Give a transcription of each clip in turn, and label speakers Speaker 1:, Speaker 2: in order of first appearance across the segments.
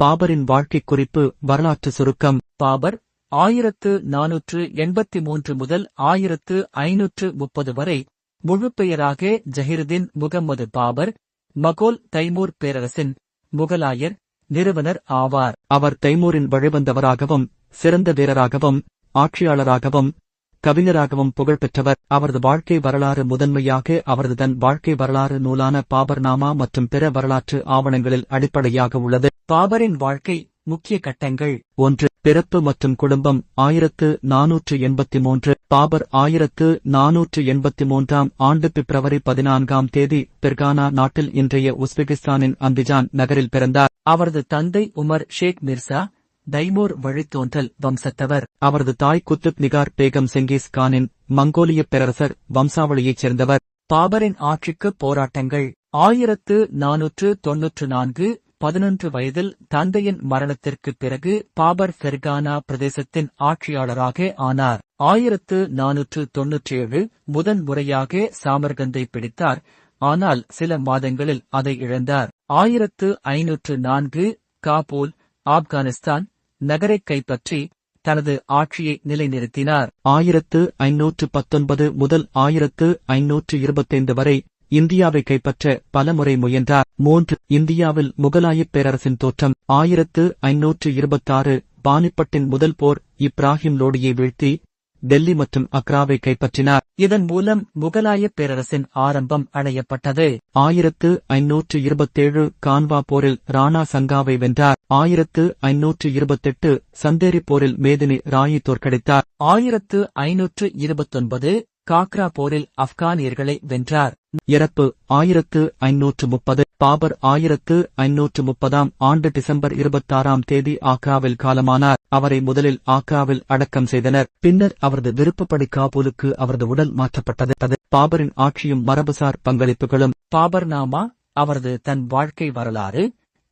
Speaker 1: பாபரின் வாழ்க்கை குறிப்பு வரலாற்று சுருக்கம்.
Speaker 2: பாபர் ஆயிரத்து நானூற்று எண்பத்தி மூன்று முதல் ஆயிரத்து ஐநூற்று முப்பது வரை முழுப்பெயராக ஜஹிருதீன் முகம்மது பாபர் மகோல் தைமூர் பேரரசின் முகலாயர் நிறுவனர் ஆவார்.
Speaker 1: அவர் தைமூரின் வழிவந்தவராகவும் சிறந்த வீரராகவும் ஆட்சியாளராகவும் கவிஞராகவும் புகழ்பெற்றவர். அவரது வாழ்க்கை வரலாறு முதன்மையாக அவரது தன் வாழ்க்கை வரலாறு நூலான பாபர்நாமா மற்றும் பிற வரலாற்று ஆவணங்களில் அடிப்படையாக உள்ளது.
Speaker 2: பாபரின் வாழ்க்கை முக்கிய கட்டங்கள்
Speaker 1: ஒன்று பிறப்பு மற்றும் குடும்பம். ஆயிரத்து நானூற்று எண்பத்தி மூன்று பாபர் ஆயிரத்து நானூற்று எண்பத்தி மூன்றாம் ஆண்டு பிப்ரவரி பதினான்காம் தேதி பெர்கானா நாட்டில் இன்றைய உஸ்பெகிஸ்தானின் அந்திஜான் நகரில் பிறந்தார்.
Speaker 2: அவரது தந்தை உமர் ஷேக் மிர்சா தைமூர் வழித்தோன்றல் வம்சத்தவர்.
Speaker 1: அவரது தாய் குத்துப் நிகார் பேகம் செங்கிஸ் கானின் மங்கோலிய பேரரசர் வம்சாவளியைச் சேர்ந்தவர்.
Speaker 2: பாபரின் ஆட்சிக்கு போராட்டங்கள். ஆயிரத்து நானூற்று தொன்னூற்று நான்கு பதினொன்று வயதில் தந்தையின் மரணத்திற்கு பிறகு பாபர் ஃபெர்கானா பிரதேசத்தின் ஆட்சியாளராக ஆனார். ஆயிரத்து நானூற்று தொன்னூற்றேழு முதன் முறையாக சாமர்கந்தை பிடித்தார். ஆனால் சில மாதங்களில் அதை இழந்தார். ஆயிரத்து ஐநூற்று நான்கு காபூல் ஆப்கானிஸ்தான் நகரைக் கைப்பற்றி தனது ஆட்சியை நிலைநிறுத்தினார்.
Speaker 1: ஆயிரத்து ஐநூற்று பத்தொன்பது முதல் ஆயிரத்து ஐநூற்று இருபத்தைந்து வரை இந்தியாவை கைப்பற்ற பலமுறை முயன்றார். மூன்று இந்தியாவில் முகலாயப் பேரரசின் தோற்றம். ஆயிரத்து ஐநூற்று இருபத்தாறு பானிப்பட்டின் முதல் போர் இப்ராஹிம் லோடியை வீழ்த்தி டெல்லி மற்றும் அக்ராவை கைப்பற்றினார்.
Speaker 2: இதன் மூலம் முகலாயப் பேரரசின் ஆரம்பம் அடையப்பட்டது.
Speaker 1: ஆயிரத்து ஐநூற்று இருபத்தேழு கான்வா போரில் ராணா சங்காவை வென்றார். ஆயிரத்து ஐநூற்று இருபத்தெட்டு சந்தேரி போரில் மேதினி ராயி தோற்கடித்தார்.
Speaker 2: ஆயிரத்து ஐநூற்று இருபத்தொன்பது காக்ரா போரில் ஆப்கானியர்களை வென்றார்.
Speaker 1: இறப்பு ஆயிரத்து ஐநூற்று முப்பது பாபர் ஆயிரத்து ஐநூற்று முப்பதாம் ஆண்டு டிசம்பர் இருபத்தாறாம் தேதி ஆக்ராவில் காலமானார். அவரை முதலில் ஆக்ராவில் அடக்கம் செய்தனர். பின்னர் அவரது விருப்பப்படி காபூலுக்கு அவரது உடல் மாற்றப்பட்டது. பாபரின் ஆட்சியும் மரபுசார் பங்களிப்புகளும்
Speaker 2: பாபர்நாமா அவரது தன் வாழ்க்கை வரலாறு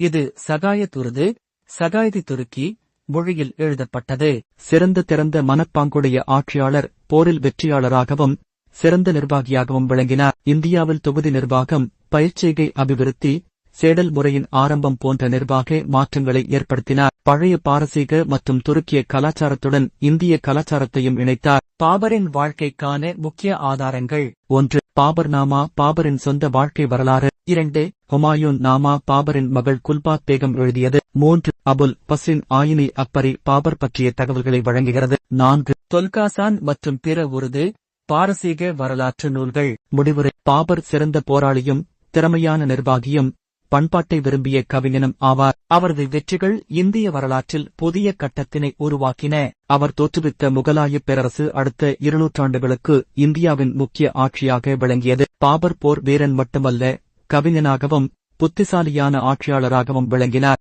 Speaker 2: இது சகாயத்துருது சகாயதி துருக்கி மொழியில் எழுதப்பட்டது.
Speaker 1: சிறந்த திறந்த மனப்பாங்குடைய ஆட்சியாளர் போரில் வெற்றியாளராகவும் சிறந்த நிர்வாகியாகவும் விளங்கினார். இந்தியாவில் தொகுதி நிர்வாகம் பயிற்சிகை அபிவிருத்தி சேடல் முறையின் ஆரம்பம் போன்ற நிர்வாக மாற்றங்களை ஏற்படுத்தினார். பழைய பாரசீக மற்றும் துருக்கிய கலாச்சாரத்துடன் இந்திய கலாச்சாரத்தையும் இணைத்தார்.
Speaker 2: பாபரின் வாழ்க்கைக்கான முக்கிய ஆதாரங்கள்
Speaker 1: ஒன்று பாபர் நாமா பாபரின் சொந்த வாழ்க்கை வரலாறு.
Speaker 2: இரண்டு
Speaker 1: ஹுமாயூன் நாமா பாபரின் மகள் குல்பாத் பேகம் எழுதியது. மூன்று அபுல் பசின் ஆயினி அக்பரி பாபர் பற்றிய தகவல்களை வழங்குகிறது. நான்கு
Speaker 2: தொல்காசான் மற்றும் பிற உருது பாரசீக வரலாற்று நூல்கள்.
Speaker 1: முடிவுரை பாபர் சிறந்த போராளியும் திறமையான நிர்வாகியும் பண்பாட்டை விரும்பிய கவிஞனும் ஆவார்.
Speaker 2: அவரது வெற்றிகள் இந்திய வரலாற்றில் புதிய கட்டத்தினை உருவாக்கின.
Speaker 1: அவர் தோற்றுவித்த முகலாயப் பேரரசு அடுத்த இருநூற்றாண்டுகளுக்கு இந்தியாவின் முக்கிய ஆட்சியாக விளங்கியது. பாபர் போர் வீரன் மட்டுமல்ல கவிஞனாகவும் புத்திசாலியான ஆட்சியாளராகவும் விளங்கினார்.